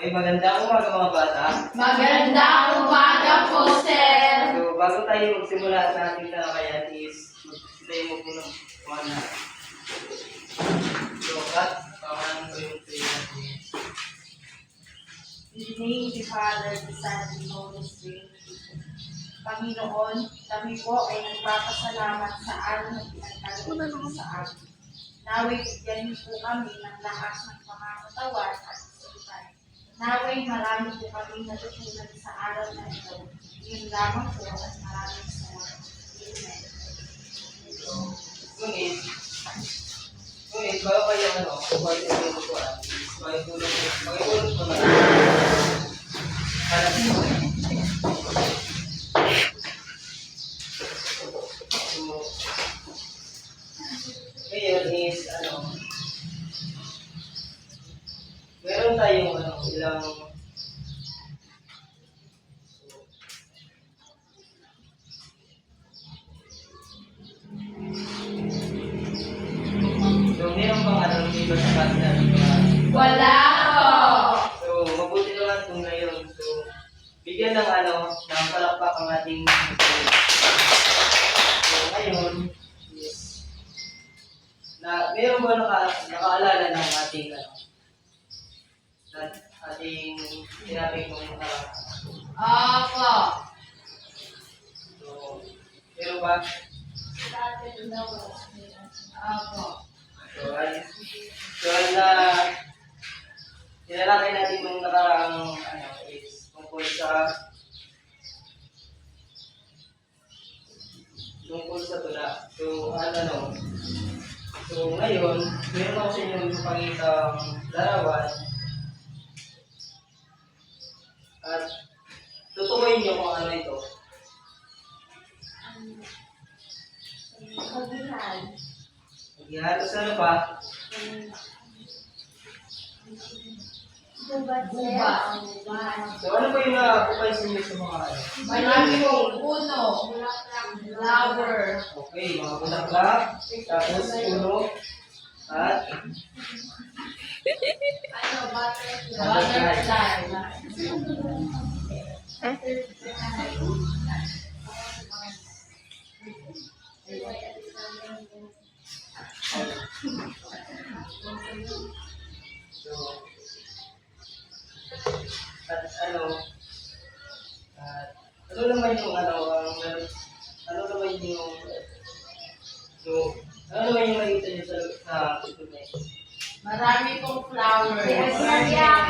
Okay, magandang umaga mga bata. Magandang umaga po, sir. So, bago tayo magsimula sa ating talakayan is magsisayo mo po ng mana. So, at pangalan ko yung three natin. In the name of the Father, the Son, and the Holy Spirit. Panginoon, kami po ay nagpapasalamat sa araw na pinagkaloob mo sa amin. Naway bigyan niyo po kami ng lakas ng pangangatawan at kasalutan. Naway marami po kami natutunan sa araw na ito. Yun lamang po at maraming salamat. Amen. So, ngunit, ngunit, bago kayo ano, bago kayo magkuhan, makitulong, makitulong ko na. Para sa tayong, ano, ilang, so, meron pang, ano, dito sa mga Wala po! So, mabuti naman kung ngayon. So, bigyan ng ano, ng palakpak ang ating So, ngayon, yes. Na, meron ba naka, nakaalala ng ating ano, na ating sinabi kong nakaraan? Opo! So, meron ba? Opo. So, ay, so, ay na, tinalakay natin nung nakaraang, ano, is tungkol sa tungkol sa tula. So, ano, no? So, ngayon, meron ako sa inyo ipakitang larawan at tutukoyin niyo kung ano ito. Kagihan. Maghihalos ano pa? Gubat. So, ano ba yung napapansin niyo sa mga ano? Pong puno. Flower. Okay, mga bulaklak, tapos puno, at Ano, butterfly. Butterfly. Ha? At ano, ah, at ano naman yung ano, ang, ano naman yung, yung, ano naman yung makita niyo sa, sa, sa, Marami pong flowers. Yes, Maria.